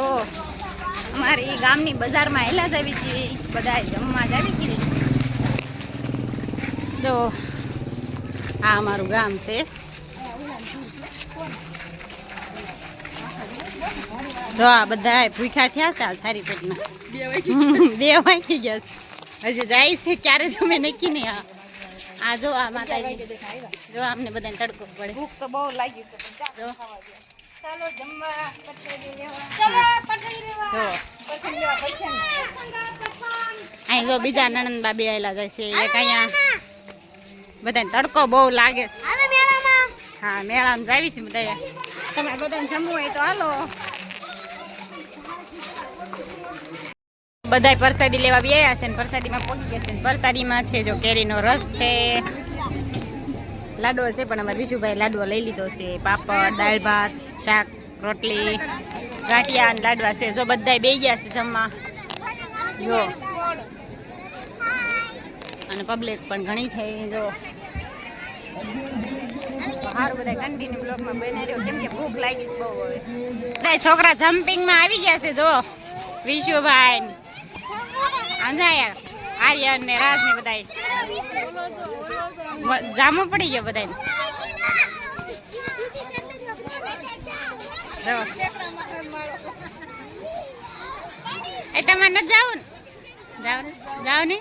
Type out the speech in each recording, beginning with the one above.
જો અમારી ગામની બજારમાં હેલા જ આવી છીએ. બધા જમવા જ આવી છીએ. જો આ અમારું ગામ છે. જો આ બધા ભૂખ્યા થયા છે આ સારી પેટના બે વાગી ગયા. છે. હજી જાય છે ક્યારે જ મેં નક્કી નહીં. આ આ જો આ માતાજી. જો અમને બધાને તડકો પડે. ભૂખ તો બહુ લાગી છે જો. ચાલો જમવા પછાડી લેવા. ચલો, પછાડી જો પસંદ લેવા પછાડી અહીં જો બીજા નણંદ બાબી આવેલા જાય છે એક અહીંયા બધાને તડકો બહુ લાગે છે. હા મેળામાં જાવી છે બધા તમે બધાને જમવું હોય તો હાલો. બધા પ્રસાદી લેવા બી આવ્યા છે ને પ્રસાદીમાં પહોંચી ગયા છે ને પ્રસાદીમાં છે જો કેરીનો રસ છે. લાડવો છે પણ અમારે વિશુભાઈ લાડવો લઈ લીધો છે. પાપડ, દાળ ભાત, શાક, રોટલી, ગાંઠિયા અને લાડવા છે. જો બધા બે ગયા છે જમવા. જો. અને પબ્લિક પણ ઘણી છે જો. છોકરા જમ્પિંગમાં આવી ગયા છે, જો. વિશુભાઈ અંજાયા આર્યન ને રાજ ને બધા જામો પડી ગયો બધાય એ તમારે નથી ને? જાઓ જાવ ને?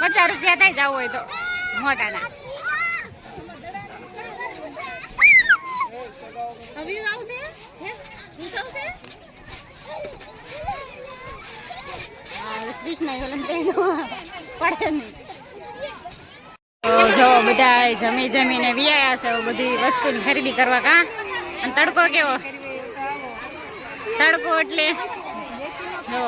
પચાસ રૂપિયા થાય જવું હોય તો મોટાના. હા, જો બધા જમી જમીને વિયાયા છે બધી વસ્તુની ખરીદી કરવા કા? અને તડકો કેવો? તડકો એટલે? જો.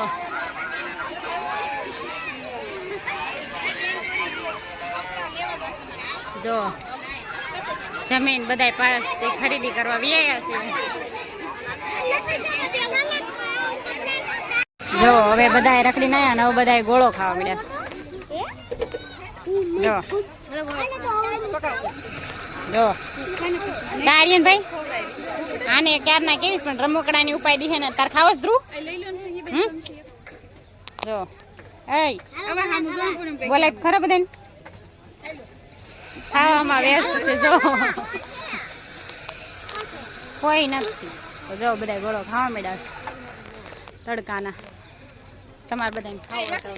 જો. જમીન બધા પાસ ખરીદી કરવા વિયાયા છે. જો, હવે બધાય રખડી ના ને હવે બધા ગોળો ખાવા મળ્યા જો. જો. તારિયન ભાઈ આને ક્યારના કેવી પણ રમકડાની ઉપાય દીધે ને, તાર ખાવસ ધ્રુવ? જો. એ બોલે, ખરો બધાને? ખાવામાં વ્યસ્ત છે, જો. કોઈ નથી. જો બધા ગોળો ખાવા મળ્યા તડકાના. તમારે બધાને ખાવા તો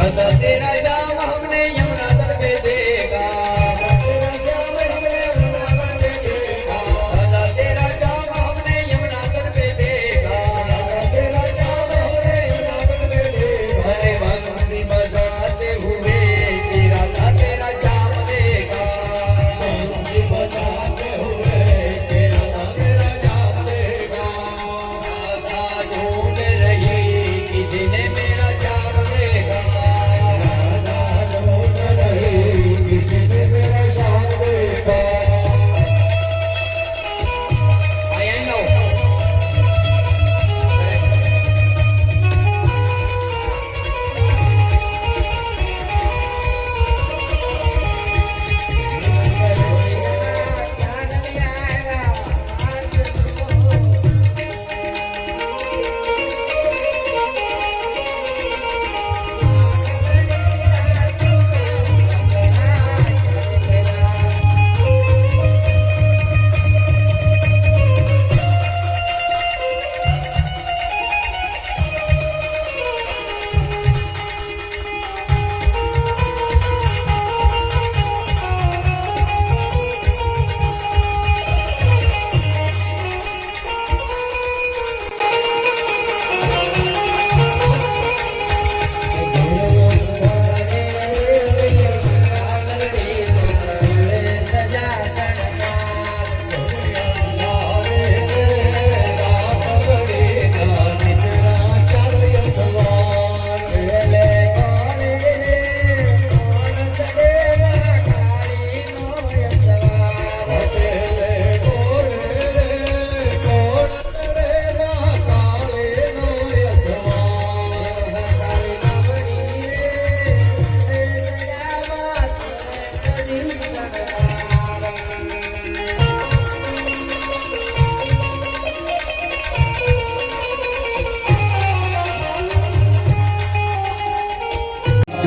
तेरा हमने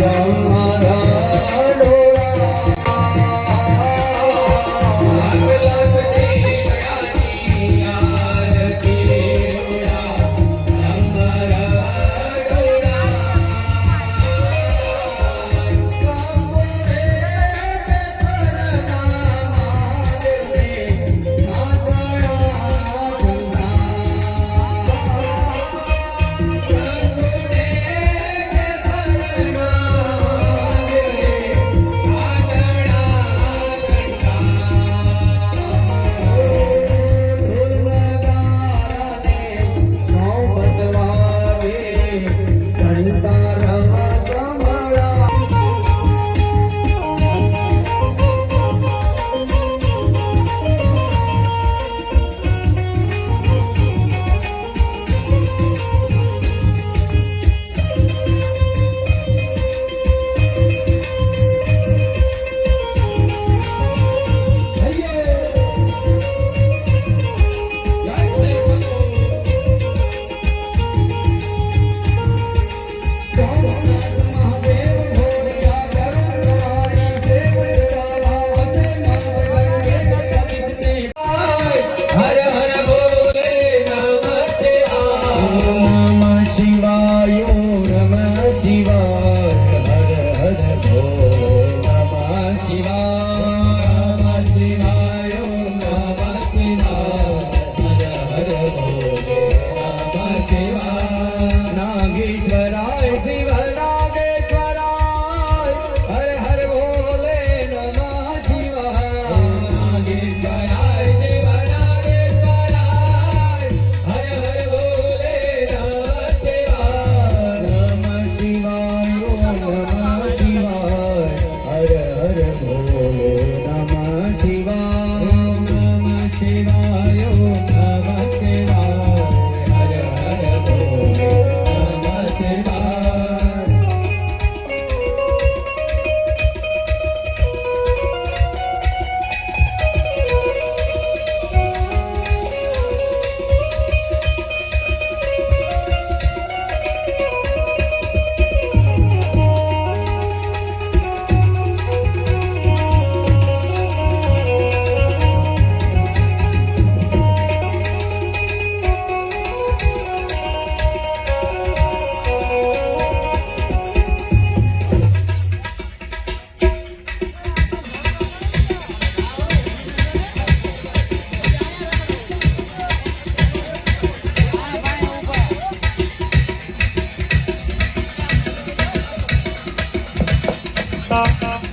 Allah stop, stop.